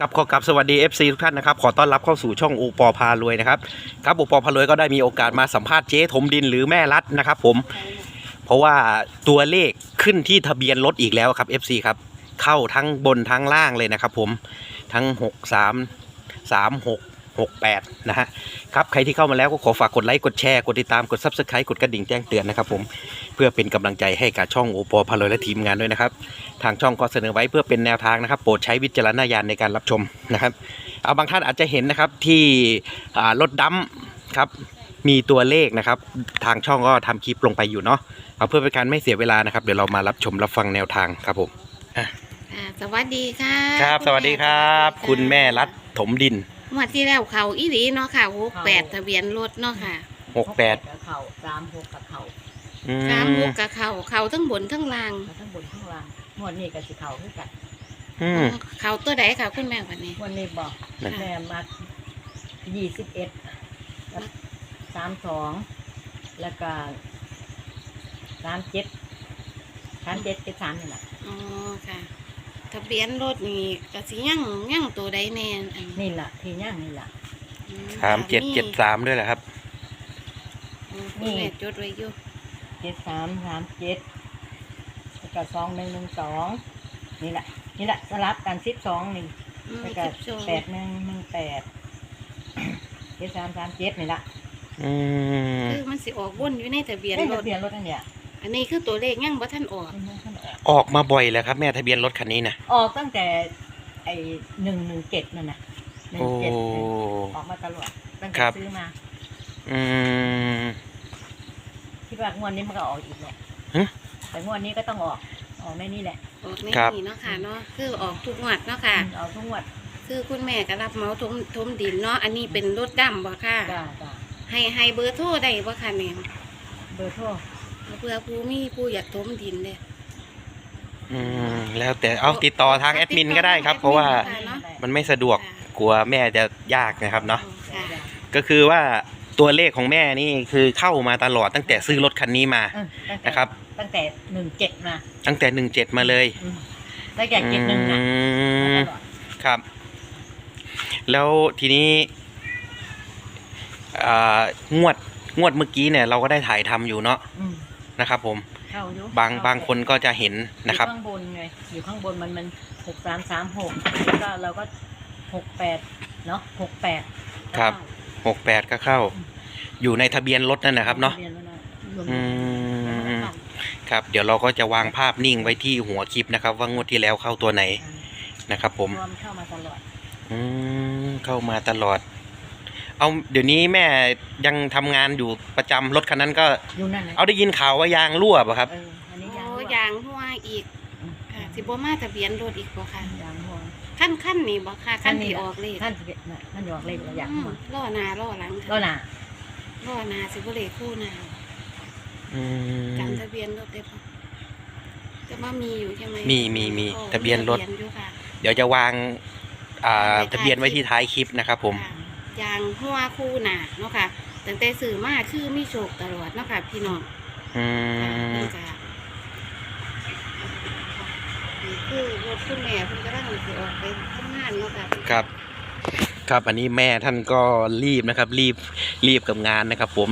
กับขอกลับสวัสดี FC ทุกท่านนะครับ ขอต้อนรับเข้าสู่ช่องอูปอพารวยนะครับครับอูปอพารวยก็ได้มีโอกาสมาสัมภาษณ์เจ๊ถมดินหรือแม่รัดนะครับ ผม เพราะว่าตัวเลขขึ้นที่ทะเบียนรถอีกแล้วครับ FC ครับเข้าทั้งบนทั้งล่างเลยนะครับ ผมทั้ง 6 3 3 6 6 8 นะฮะครับใครที่เข้ามาแล้วก็ขอฝากกดไลค์กดแชร์กดติดตามกด Subscribe กดกระดิ่งแจ้งเตือนนะครับผมเพื่อเป็นกำลังใจให้กับช่องโอปอพารวยและทีมงานด้วยนะครับ ทางช่องก็เสนอไว้เพื่อเป็นแนวทางนะครับ โปรดใช้วิจารณญาณในการรับชมนะครับเอาบางท่านอาจจะเห็นนะครับที่อ่ารถดัมครับมีตัวเลขนะครับ ทางช่องก็ทำคลิปลงไปอยู่เนาะเอาเพื่อเป็นการไม่เสียเวลานะครับ เดี๋ยวเรามารับชมรับฟังแนวทางครับผมอ่าสวัสดีค่ะครับ สวัสดีครับ คุณแม่รัดถมดิน งวดที่แล้วเขาอีหลีเนาะค่ะหกแปดทะเบียนรถเนาะค่ะ68กับเขาสามหกกับเขาอืสามมหกกับเขาเขาทั้งบนทั้งล่างทั้งบนทั้งล่างงวดนี้กับสิเขาคือกันอืมเขาตัวใดค่ะคุณแม่วันนี้ งวดนี้บอกนั่นแม่มายี่สิบเอ็ดสามสองแล้วก็สามเจ็ดสามเจ็ดเจ็ดสามนี่แหละอ๋อค่ะ ทะเบียนรถนี่กสิยั่งยั่งตัวใดแน่อันนี่แหละที่ย่างนี่แหละอืสามเจ็ดเจ็ดสามด้วยแหละครับ อืมคุณแม่จดไว้อยู่เจ็ดสามสามเจ็ดแล้วก็สองหนึ่งหนึ่งสองนี่แหละนี่แหละสลับกันสิบสองนี่อืมแล้วก็สิบสองแปดหนึ่งหนึ่งแปดเจ็ดสามสามเจ็ดนี่แหละอืมคือมันสิออกวนอยู่ในทะเบียนเอ้ยรทะถเบียนรถอันเนี้ย อันนี้คือตัวเลขยั่งบ่ท่านออก ออกมาบ่อยแล้วครับแม่ทะเบียนรถคันนี้นะออกตั้งแต่ไอ้หนึ่งหนึ่งเจ็ดนั่นน่ะหนึ่งโอ้ เจ็ดออกมาตลอดตั้งแต่ครับ ซื้อมาอืม คิดว่างวดนี้มันก็ออกอีกแหละฮะ แต่งวดนี้ก็ต้องออกออกในนี่แหละออกในครับนี่เนาะค่ะเนาะคือออกทุกงวดเนาะค่ะ ออกทุกงวดคือคุณแม่ก็รับเหมาทมทมดินเนาะอันนี้เป็นรถดำบ่ค่ะ จ้าจ้าให้ให้เบอร์โทรได้บ่ค่ะแม่เบอร์โทร เพื่อผู้มีผู้อยากทมดินเด้อืมแล้วแต่เอาติดต่อทางแอดมินก็ได้ครับ เพราะว่าค่ะเนาะมันไม่สะดวกกลัวแม่จะยากนะครับเนาะค่ะจ้าก็คือว่าตัวเลขของแม่นี่คือเข้ามาตลอดตั้งแต่ซื้อรถคันนี้มาเออตั้งแต่นะครับ ตั้งแต่หนึ่งเจ็ดมา ตั้งแต่หนึ่งเจ็ดมาเลยอืมตั้งแต่เจ็ดหนึ่งนะอืมมาตลอดครับ แล้วทีนี้อ่างวดงวดเมื่อกี้เนี่ยเราก็ได้ถ่ายทำอยู่เนาะ อืมเข้าอยู่บางบางคนก็จะเห็นนะครับ อยู่ข้างบนไงอยู่ข้างบนมันมันหกสามสามหกแล้วก็เราก็หกแปดเนาะหกแปดครับหกแปดก็เข้า อยู่ในทะเบียนรถนั่นนะครับ เนาะอืมครับ เดี๋ยวเราก็จะวางภาพนิ่งไว้ที่หัวคลิปนะครับ ว่างวดที่แล้วเข้าตัวไหนนะครับ ผมรวมเข้ามาตลอดอืมเข้ามาตลอด เอาเดี๋ยวนี้แม่ยังทำงานอยู่ประจำรถคันนั้นก็ อยู่นั่นเลยเอาได้ยินข่าวว่ายางรั่วป่ะครับ เอออันนี้โอ้ยางรั่วยางหัวอีกค่ะสิบ่มาทะเบียนรถอีกบ่ค่ะยางหัว ขั้นขั้นนี่บ่ค่ะขั้นขั้นนี้ที่น่ะออกเลขท่านสิบเอ็ดน่ะท่านยอกเลขละยางอืหัมวล้อหน้าล้อหลังก็ค่ะน่ะล้อหน้าสิบ่เลขคู่หน้าอืม จำทะเบียนรถได้ปะจะว่ามีอยู่ใช่ไหมมีมีมีโอ้ทะเบียนรถทะอยู่ค่ะ เดี๋ยวจะวางอ่าไว้ท้ายทะเบียนไว้ที่ท้ายคลิปนะครับผม ค่ะ ยางหัวคู่หนาเนาะค่ะตั้งแต่สื่อมาคือมีโชคตลอดเนาะค่ะพี่น้องอืค่ะมนี่จ้ะนี่คือรถคุณแม่เพิ่นกำลังสิออกไปทำงานเนาะค่ะครับ ครับอันนี้แม่ท่านก็รีบนะครับ รีบรีบกับงานนะครับ ผม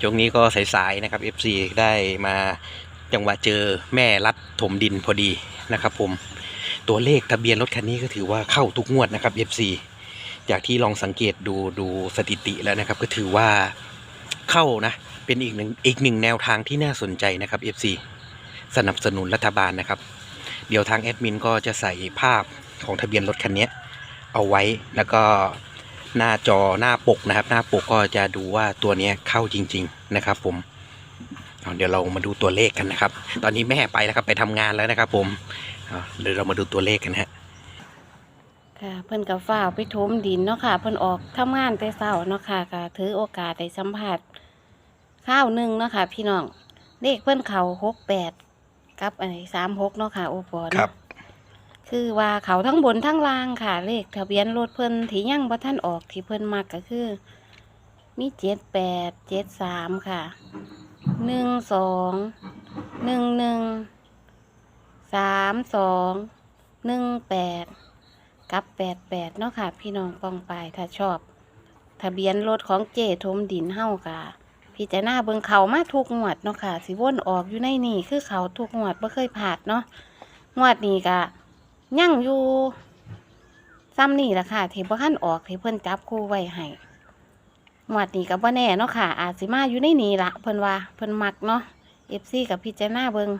ช่วงนี้ก็สายๆนะครับ FC ได้มาจังหวะเจอแม่รัดถมดินพอดีนะครับ ผมตัวเลขทะเบียนรถคันนี้ก็ถือว่าเข้าทุกงวดนะครับ FC จากที่ลองสังเกตดูดูสถิติแล้วนะครับ ก็ถือว่าเข้านะเป็นอีกหนึ่งอีกหนึ่งแนวทางที่น่าสนใจนะครับ FC สนับสนุนรัฐบาลนะครับ เดี๋ยวทางแอดมินก็จะใส่ภาพของทะเบียนรถคันนี้เอาไว้แล้วก็หน้าจอหน้าปกนะครับ หน้าปกก็จะดูว่าตัวนี้เข้าจริง ๆนะครับ ผมเดี๋ยวเรามาดูตัวเลขกันนะครับ ตอนนี้แม่ไปแล้วครับไปทำงานแล้วนะครับ ผมเดี๋ยวเรามาดูตัวเลขกันนะฮะ ค่ะเพิ่นกับฝ้าวไปถมดินเนาะค่ะ เพิ่นออกทำงานแต่เช้าเนาะค่ะก็ถือโอกาสได้สัมผัสข้าวหนึ่งเนาะค่ะ พี่น้องเลขเพิ่นเขาหกแปดกับไอ้สามหกเนาะค่ะ โอปอเนาะครับ คือว่าเขาทั้งบนทั้งล่างค่ะ เลขทะเบียนรถเพิ่นที่ยังบ่ท่านออกที่เพิ่นมักก็คือ มีเจ็ดแปดเจ็ดสามค่ะหนึ่งสองหนึ่งหนึ่งสามสองหนึ่งแปด กับแปดแปดเนาะค่ะ พี่น้องกองไปถ้าชอบ ทะเบียนรถของเจทมดินเฮากะพี่จะหน้าเบิงเขามาทุกงวดเนาะค่ะ สิวนออกอยู่ในนี่คือเขาทุกงวดบ่เคยผ่านเนาะงวดนี้กะยั่งอยู่ซ้ำนี่แหละค่ะที่บ่ทันออกที่เพิ่อนจับคู่ไว้ให้งวดนี้ก็บ่แน่เนาะค่ะ อาจสิมาอยู่ในนี่ละเพิ่อนว่าเพิ่อนมักเนาะ FC กับพี่จะหน้าเบิง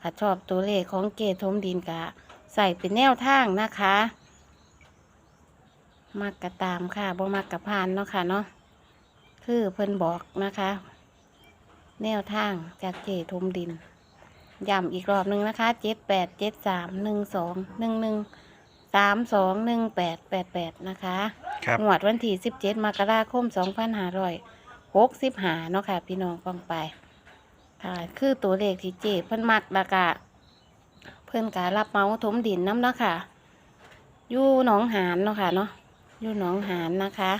ถ้าชอบตัวเลขของเจทมดินกะใส่เป็นแนวทางนะคะ มักกะตามค่ะบ่มักกะพานเนาะค่ะเนาะคือเพิ่นบอกนะคะ แนวทางจากเจทมดินย้ำอีกรอบหนึ่งนะคะเจ็ดแปดเจ็ดสามหนึ่งสองหนึ่งหนึ่งสามสองหนึ่งแปดแปดแปดนะคะครับ งวดวันที่สิบเจ็ดมกราคมสองพันห้าร้อยหกสิบห้าเนาะค่ะ พี่น้องฟังไปค่ะคือตัวเลขที่เจเพิ่นมักแล้วก็เพิ่นการับเหมาถมดินน้ำเนาะค่ะ อยู่หนองหานเนาะค่ะเนาะ อยู่หนองหานนะคะ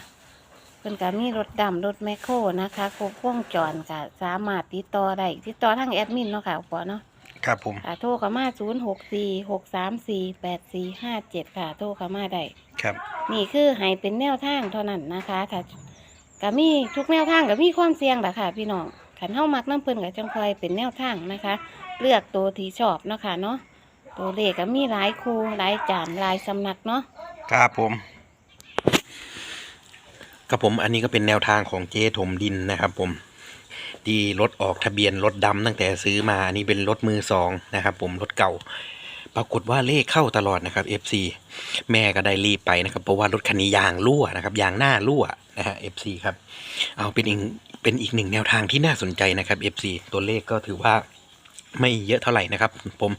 เพิ่นก็มีรถดำรถแมคโครนะคะครบวงจรก็สามารถติดต่อได้ติดต่อทางแอดมินเนาะค่ะปอเนาะครับผม ค่ะโทรเข้ามาศูนย์หกสี่หกสามสี่แปดสี่ห้าเจ็ดค่ะโทรเข้ามาได้ ครับ นี่คือให้เป็นแนวทางเท่านั้นนะคะถ้าก็มีทุกแนวทางก็มีความเสี่ยงแหละค่ะ พี่น้องขันเฮ้ามักน้ำเพิ่นกับจังคอยเป็นแนวทางนะคะ เลือกตัวที่ชอบเนาะค่ะเนาะตัวเลขก็มีหลายคูหลายจานหลายสำนักเนาะ ครับผม ครับผมอันนี้ก็เป็นแนวทางของเจ๊ถมดินนะครับผมที่รถออกทะเบียนรถดำตั้งแต่ซื้อมาอันนี้เป็นรถมือสองนะครับผมรถเก่า ปรากฏว่าเลขเข้าตลอดนะครับ FC แม่ก็ได้รีบไปนะครับ เพราะว่ารถคันนี้ยางรั่วนะครับยางหน้ารั่วนะฮะ FC ครับเอาเป็นอีกเป็นอีกหนึ่งแนวทางที่น่าสนใจนะครับ FC ตัวเลขก็ถือว่า ไม่เยอะเท่าไหร่นะครับ ผม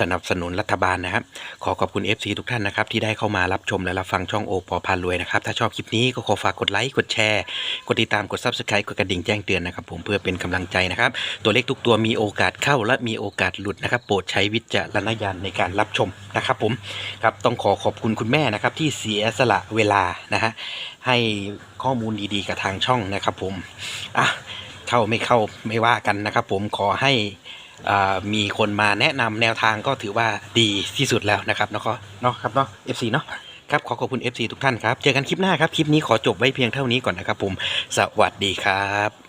สนับสนุนรัฐบาลนะครับ ขอขอบคุณ FC ทุกท่านนะครับ ที่ได้เข้ามารับชมและรับฟังช่องโอปอพารวยนะครับ ถ้าชอบคลิปนี้ก็ขอฝากกดไลค์กดแชร์ กดติดตามกด Subscribe กดกระดิ่งแจ้งเตือนนะครับ ผมเพื่อเป็นกำลังใจนะครับ ตัวเลขทุกตัวมีโอกาสเข้าและมีโอกาสหลุดนะครับ โปรดใช้วิจารณญาณในการรับชมนะครับ ผมครับต้องขอขอบคุณคุณแม่นะครับ ที่เสียสละเวลานะฮะให้ข้อมูลดีๆกับทางช่องนะครับ ผมอะเข้าไม่เข้าไม่ว่ากันนะครับ ผมขอให้ มีคนมาแนะนำแนวทางก็ถือว่าดีที่สุดแล้วนะครับเนาะเนาะครับเนาะ FC เนาะครับขอขอบคุณ FC ทุกท่านครับ เจอกันคลิปหน้าครับ คลิปนี้ขอจบไว้เพียงเท่านี้ก่อนนะครับผม สวัสดีครับ